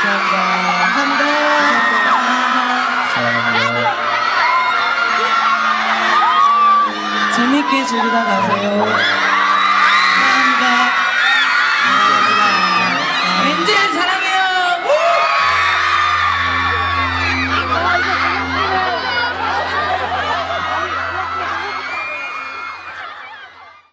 감사합니다. 감사합니다. 사랑해요. 재밌게 즐기다 가세요.